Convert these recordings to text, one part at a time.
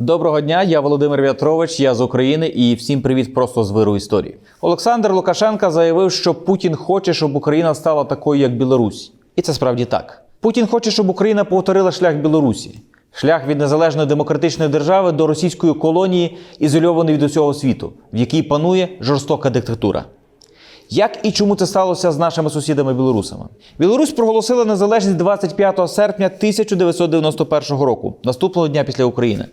Доброго дня, я Володимир В'ятрович, я з України і всім привіт просто з виру історії. Олександр Лукашенка заявив, що Путін хоче, щоб Україна стала такою, як Білорусь. І це справді так. Путін хоче, щоб Україна повторила шлях Білорусі. Шлях від незалежної демократичної держави до російської колонії, ізольованої від усього світу, в якій панує жорстока диктатура. Як і чому це сталося з нашими сусідами білорусами? Білорусь проголосила незалежність 25 серпня 1991 року, наступного дня після України.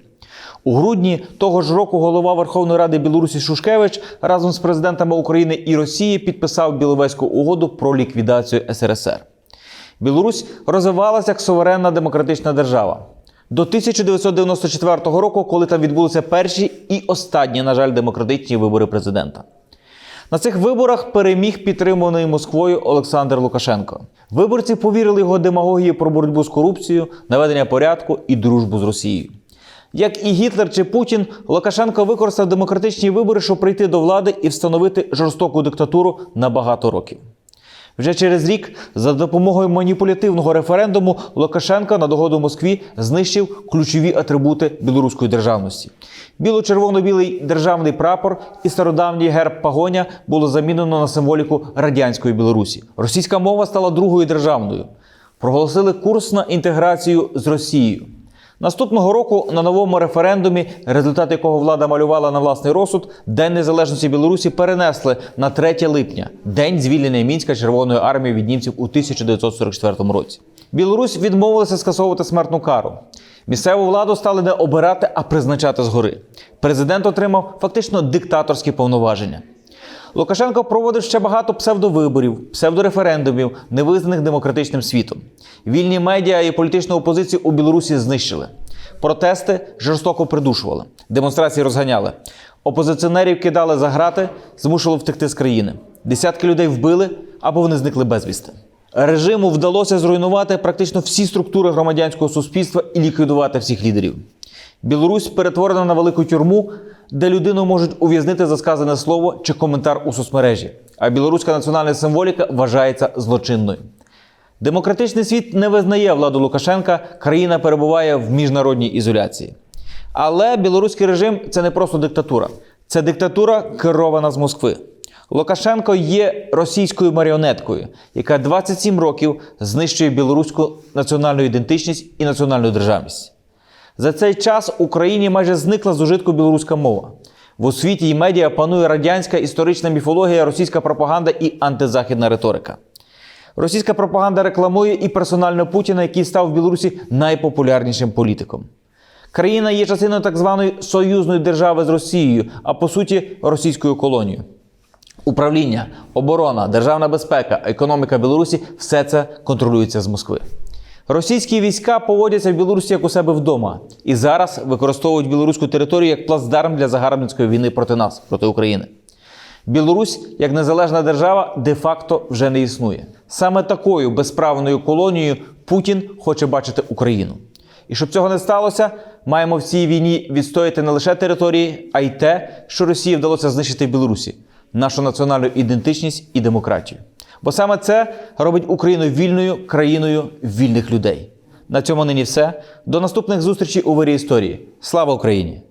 У грудні того ж року голова Верховної Ради Білорусі Шушкевич разом з президентами України і Росії підписав Біловезьку угоду про ліквідацію СРСР. Білорусь розвивалася як суверенна демократична держава. До 1994 року, коли там відбулися перші і останні, на жаль, демократичні вибори президента. На цих виборах переміг підтриманий Москвою Олександр Лукашенко. Виборці повірили його демагогії про боротьбу з корупцією, наведення порядку і дружбу з Росією. Як і Гітлер чи Путін, Лукашенко використав демократичні вибори, щоб прийти до влади і встановити жорстоку диктатуру на багато років. Вже через рік, за допомогою маніпулятивного референдуму, Лукашенко на догоду Москві знищив ключові атрибути білоруської державності. Біло-червоно-білий державний прапор і стародавній герб пагоня було замінено на символіку радянської Білорусі. Російська мова стала другою державною. Проголосили курс на інтеграцію з Росією. Наступного року на новому референдумі, результат якого влада малювала на власний розсуд, День Незалежності Білорусі перенесли на 3 липня, день звільнення Мінська Червоної армії від німців у 1944 році. Білорусь відмовилася скасовувати смертну кару. Місцеву владу стали не обирати, а призначати згори. Президент отримав фактично диктаторські повноваження. Лукашенко проводив ще багато псевдовиборів, псевдореферендумів, невизнаних демократичним світом. Вільні медіа і політичну опозицію у Білорусі знищили. Протести жорстоко придушували, демонстрації розганяли. Опозиціонерів кидали за грати, змушували втекти з країни. Десятки людей вбили або вони зникли безвісти. Режиму вдалося зруйнувати практично всі структури громадянського суспільства і ліквідувати всіх лідерів. Білорусь перетворена на велику тюрму, де людину можуть ув'язнити за сказане слово чи коментар у соцмережі. А білоруська національна символіка вважається злочинною. Демократичний світ не визнає владу Лукашенка, країна перебуває в міжнародній ізоляції. Але білоруський режим це не просто диктатура, це диктатура керована з Москви. Лукашенко є російською маріонеткою, яка 27 років знищує білоруську національну ідентичність і національну державність. За цей час в Україні майже зникла з ужитку білоруська мова. В освіті і медіа панує радянська історична міфологія, російська пропаганда і антизахідна риторика. Російська пропаганда рекламує і персонально Путіна, який став в Білорусі найпопулярнішим політиком. Країна є частиною так званої союзної держави з Росією, а по суті російською колонією. Управління, оборона, державна безпека, економіка Білорусі все це контролюється з Москви. Російські війська поводяться в Білорусі як у себе вдома і зараз використовують білоруську територію як плацдарм для загарбницької війни проти нас, проти України. Білорусь як незалежна держава де-факто вже не існує. Саме такою безправною колонією Путін хоче бачити Україну. І щоб цього не сталося, маємо в цій війні відстояти не лише території, а й те, що Росії вдалося знищити в Білорусі нашу національну ідентичність і демократію. Бо саме це робить Україну вільною країною вільних людей. На цьому нині все. До наступних зустрічей у вирі історії. Слава Україні!